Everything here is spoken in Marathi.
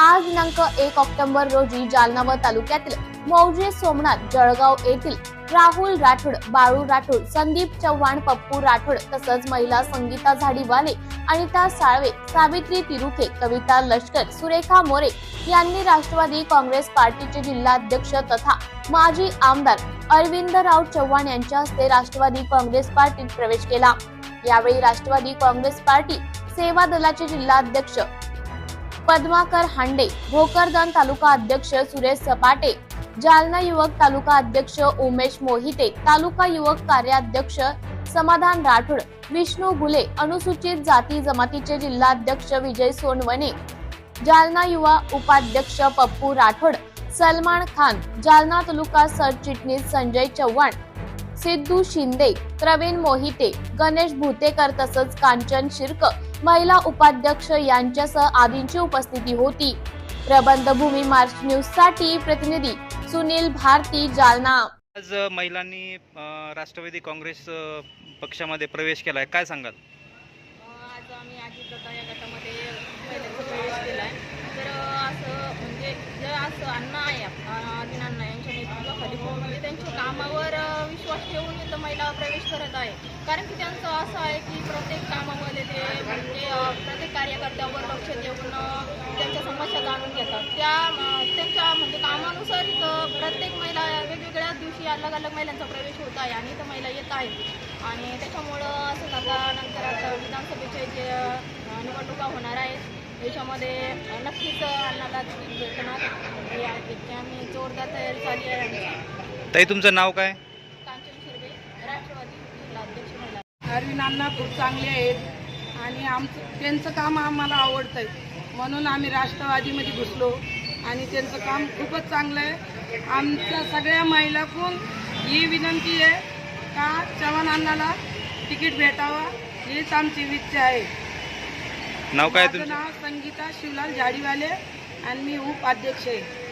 आज दिनांक एक ऑक्टोबर रोजी जालना व तालुक्यातील मौजे सोमनाथ जळगाव येथील राहुल राठोड बाळू राठोड संदीप चव्हाण पप्पू राठोड तसंच महिला संगीता झाडीवाले अनिता साळवे सावित्री तिरुखे कविता लष्कर सुरेखा मोरे यांनी राष्ट्रवादी काँग्रेस पार्टीचे जिल्हाध्यक्ष तथा माजी आमदार अरविंदराव चव्हाण यांच्या हस्ते राष्ट्रवादी काँग्रेस पार्टीत प्रवेश केला. यावेळी राष्ट्रवादी काँग्रेस पार्टी सेवा दलाचे जिल्हाध्यक्ष पद्माकर हांडे भोकरदन तालुका अध्यक्ष सुरेश सपाटे जालना युवक तालुका अध्यक्ष उमेश मोहिते तालुका युवक कार्याध्यक्ष समाधान राठोड विष्णू गुले अनुसूचित जाती जमातीचे जिल्हाध्यक्ष विजय सोनवणे जालना युवा उपाध्यक्ष पप्पू राठोड सलमान खान जालना तालुका सरचिटणीस संजय चव्हाण सिद्धू शिंदे प्रवीण मोहिते गणेश भुतेकर तसंच कांचन शिर्क महिला उपाध्यक्ष यांच्यासह आदींची उपस्थिती होती. प्रबंधभूमी मार्च न्यूजसाठी प्रतिनिधी सुनील भारती जालना. आज महिलांनी राष्ट्रवादी काँग्रेस पक्षामध्ये प्रवेश केलाय. काय सांगाल? आज आम्ही आजी प्रकार या गटामध्ये पहिल्यांदा प्रवेश केला आहे तर असं म्हणजे जे असं अण्णा आहे अण्णा यांच्या नेतृत्वाखाली म्हणजे त्यांच्या कामावर महिला प्रवेश करत आहे. कारण की त्यांचं असं आहे की प्रत्येक कामामध्ये ते म्हणजे प्रत्येक कार्यकर्त्यावर लक्ष देऊन त्यांच्या समस्या जाणून घेतात. त्या त्यांच्या म्हणजे कामानुसार इथं प्रत्येक महिला वेगवेगळ्या दिवशी अलग अलग महिलांचा प्रवेश होत आहे आणि इथं महिला येत आहेत. आणि त्याच्यामुळं असं आता नंतर आता विधानसभेचे जे निवडणुका होणार आहेत याच्यामध्ये नक्कीच अण्णाला भेटणार. हे आहे. की आम्ही जोरदार तयारी झाली आहे ताई तुमचं नाव काय? कांचन शिरबे राष्ट्रवादी जिल्हाध्यक्ष महिला. अरविंद अण्णा खूप चांगले आहेत आणि आमचं त्यांचं काम आम्हाला आवडतं आहे म्हणून आम्ही राष्ट्रवादीमध्ये घुसलो आणि त्यांचं काम खूपच चांगलं आहे. आमच्या सगळ्या महिलाकून ही विनंती आहे का चव्हाण अण्णाला तिकीट भेटावं हीच आमची इच्छा आहे. नाव काय नाव संगीता शिवलाल झाडीवाले आणि मी उपाध्यक्ष आहे.